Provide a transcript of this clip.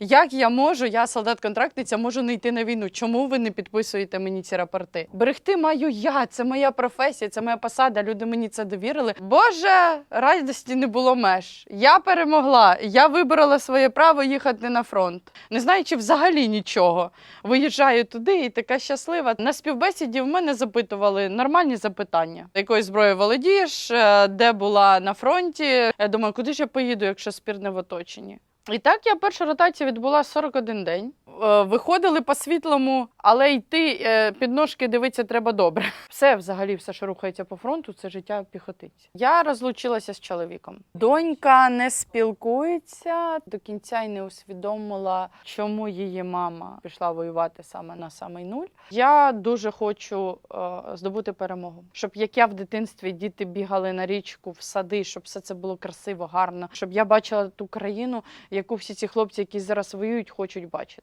Як я можу, я солдат-контрактниця, можу не йти на війну? Чому ви не підписуєте мені ці рапорти? Берегти маю я, це моя професія, це моя посада. Люди мені це довірили. Боже, радості не було меж. Я перемогла. Я виборола своє право їхати на фронт, не знаючи взагалі нічого. Виїжджаю туди і така щаслива. На співбесіді в мене запитували нормальні запитання: якою зброєю володієш, е, де була на фронті. Я думаю, куди ж я поїду, якщо спір не в оточенні? І так я перша ротація відбула 41 день. Е, Виходили по світлому, але йти е, під ножки дивитися треба добре. Все, взагалі, все, що рухається по фронту, це життя піхотинця. Я розлучилася з чоловіком. Донька не спілкується до кінця і не усвідомила, чому її мама пішла воювати саме на самий нуль. Я дуже хочу е, здобути перемогу, щоб як я в дитинстві діти бігали на річку, в сади, щоб все це було красиво, гарно, щоб я бачила ту країну, яку всі ці хлопці, які зараз воюють, хочуть бачити.